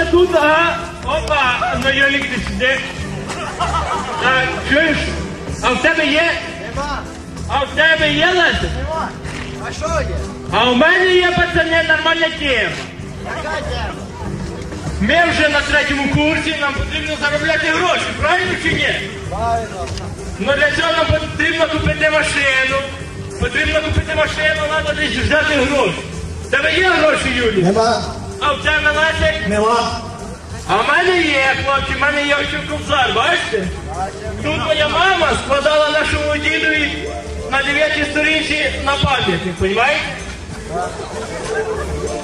тут, ага. Опа, ну Юлік, ти сюди. Так, чуєш? А в тебе є? Нема, А в тебе є нема. А що є? А у мене є пацани нормальна тема. Яка тема? Ми вже на третьому курсі, нам потрібно заробляти гроші, правильно чи ні? Правильно. Ну для цього нам потрібно купити машину. Потрібно купити машину, треба десь взяти гроші. Тебе є гроші, Юлі? Нема, А в тебе Лесик? нема. А в мене є, хлопці, в мене є ось ковзар, бачите? Тут моя мама складала нашому дідові на дев'ятій сторінці на пам'ятник, розумієте?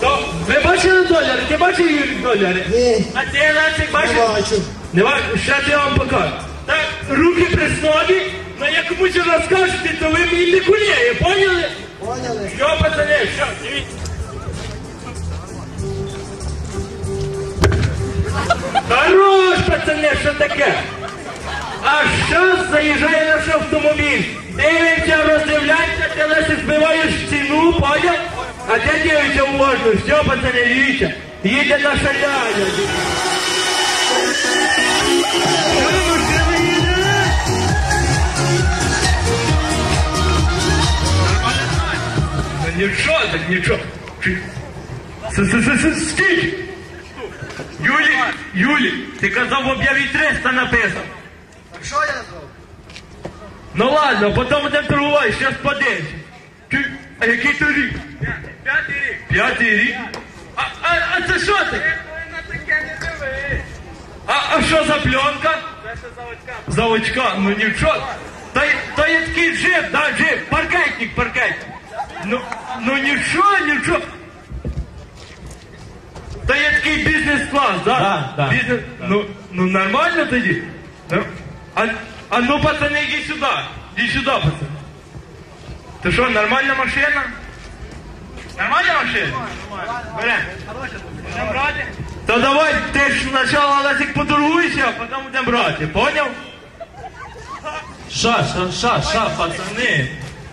То, ви бачили доляри? Ти бачив Юрій доляри? Ні. А ти, Лесик, бачив? Не бачу. Не бачу, ще я вам покажу. Так, руки при снові, ну як комусь розкажете, то ви мені не кулєє, поняли? Поняли? Що, пацани, що, дивіться. Хорош, що таке? А зараз заїжджає наш автомобіль. Дивиться, роздивляється, ти лише збиваєш ціну, поняв? А де дивиться уважно? Все, пацани, дивіться. Їде наша ляля. Що, нічого, так нічого. Стій! Юлі, Юлі, ти казав в об'яві 300 написав. Так що я зроблю? Ну ладно, потім будемо торгувати, зараз подивимося. Ти, а який то рік? П'ятий рік. П'ятий рік? А, а, а це що таке? А, а що за пленка? Заводська, ну нічого. Та, й- та є такий джип, да, джип, паркетник, паркетник. Ну, ну нічого, нічого. Та є такий бізнес-клас, да? Да, да, Бізнес... Ну, ну нормально тоді. Ну, а, а ну, пацани, йди сюди. Іди сюди, пацани. Ти що, нормальна машина? Нормальна машина? Берем. Будемо брати? То давай, ти ж спочатку Лесик поторгуйся, а потім будемо брати, поняв? Ша, ша, ша, ша, пацани.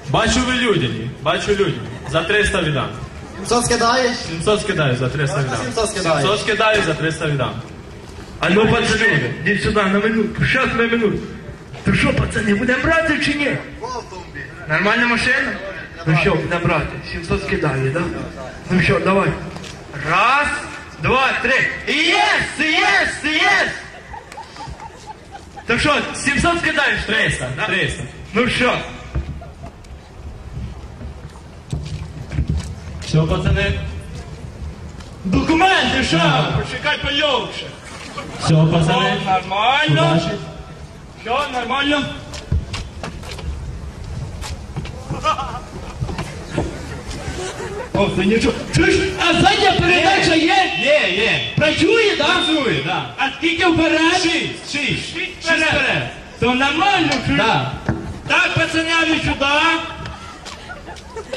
Бачу ви людяні, бачу людяні. За 300 віддам. 700 скидаєш? 700 скидаю, за 300 віддам. 700 скидаєш. 700 скидаю, за 300 віддам. А ну, пацани, йди сюди на минутку, щас на минуту. То що, пацани, будемо брати чи ні? Нормальна машина? Ну що, будемо брати. 700 скидали, да? Ну що, давай. Раз, два, три. Єс, єс, єс! Так що, 700 скидаєш? 300, Да? 300. Ну що? Все, пацани. Документи, що? Почекай пойовше. Все, пацани. Нормально. Удачі. Що, нормально? О, це нічого. Чуєш, а задня передача є? Є, є. Працює, так? Працює, да. А скільки вперед? Шість, шість. Шість вперед. То нормально, чуєш? Да. Так, пацанями сюди.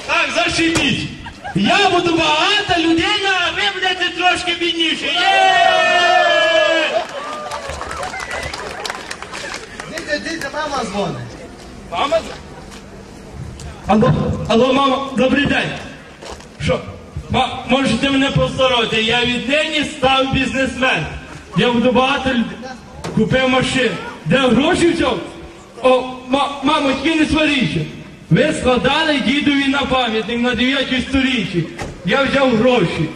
Так, зашибіть. Я буду багата людина, а ви будете трошки бідніші. Є! Дивіться, дивіться, мама дзвонить. Мама? Алло, алло, мама, добрий день. Що? Ма, можете мене поздоровити, я віднині став бізнесмен. Я буду багато людей. Купив машину. Де гроші взяв? О, ма, мамо, тільки не сваріться. Ви складали дідові на пам'ятник на 9 сторінці. Я взяв гроші.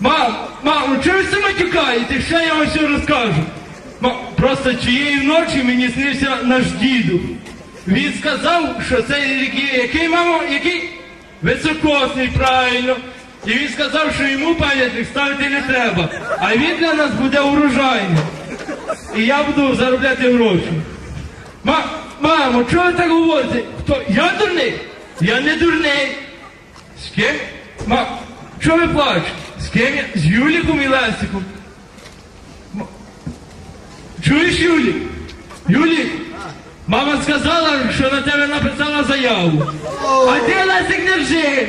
Мам, мамо, чого ви все матюкаєте? Ще я вам все розкажу. Ма, просто цієї ночі мені снився наш діду. Він сказав, що це який, мамо, який високосний, правильно. І він сказав, що йому пам'ятник ставити не треба, а він для нас буде урожайний. І я буду заробляти гроші. Ма, мамо, чого ви так говорите? Хто? Я дурний? Я не дурний. З ким? Ма, що ви плачете? З ким я? З Юліком і Лесиком. Ма- Чуєш, Юлік? Юлік? Мама сказала, що на тебе написала заяву. А ти, Лесик, не вжив.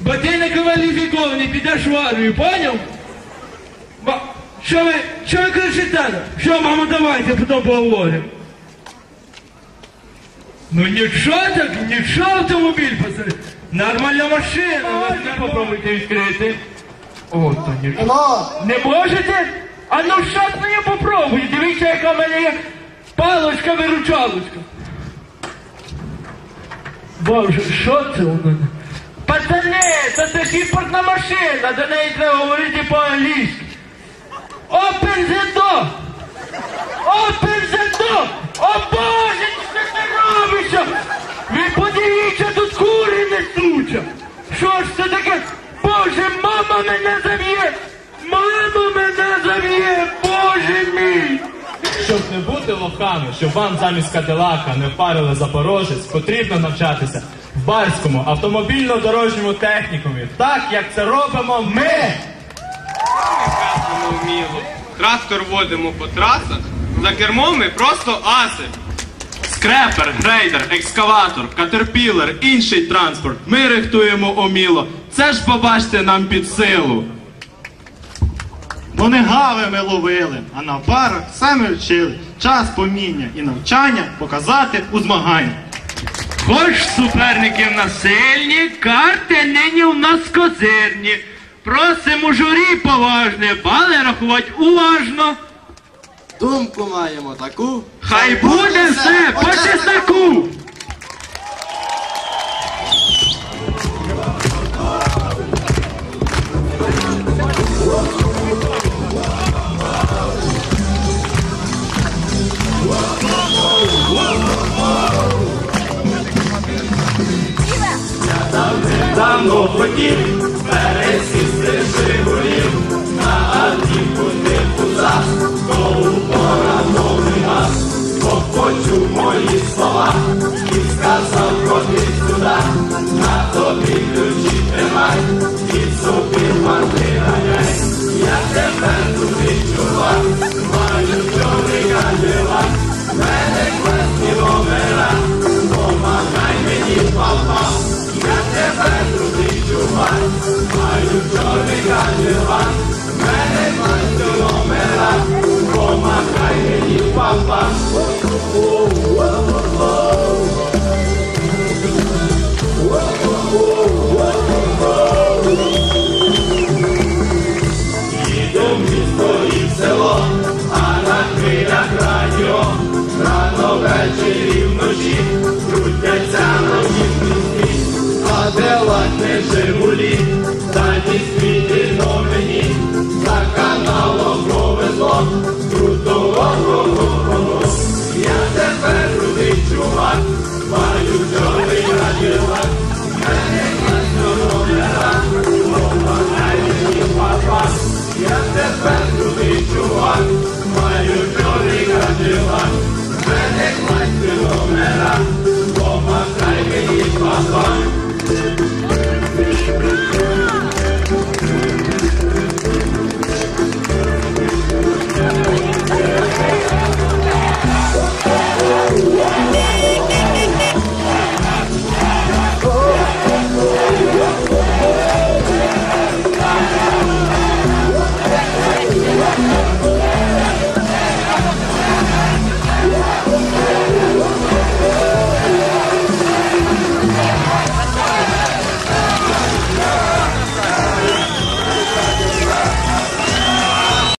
Бо ти не кваліфікований, підеш в армію, поняв? Ма, що ви, що ви кричите? Що, мамо, давайте потім поговоримо. Ну нічого так, нічого автомобіль, пацани. Нормальна машина. Ви попробуйте відкрити. О, то ні. Ну, Не можете? А ну щас я попробую. Дивіться, яка в мене є палочка виручалочка. Боже, що це у мене? Пацани, це це імпортна машина, до неї треба говорити по-англійськи. Open the door! Open the door! О Боже, робиться? Ви подивіться, тут кури несуться! Що ж це таке? Боже, мама мене заб'є! Мама мене заб'є! Боже мій! Щоб не бути лохами, щоб вам замість Кадилака не впарили Запорожець, потрібно навчатися в барському автомобільно-дорожньому технікумі, так як це робимо ми. Прекрасно вміло. Трактор водимо по трасах, за кермом ми просто аси. Скрепер, грейдер, екскаватор, катерпілер, інший транспорт. Ми рихтуємо уміло. Це ж побачте нам під силу. Бо не гави ми ловили, а на парах самі вчили. Час поміння і навчання показати у змаганні. Хоч суперників насильні, карти нині у нас козирні. Просимо журі поважне, бали рахувати уважно. думку маємо таку. Хай буде все по чесноку. Давно хотів Сад не Жигулі, та ні світить.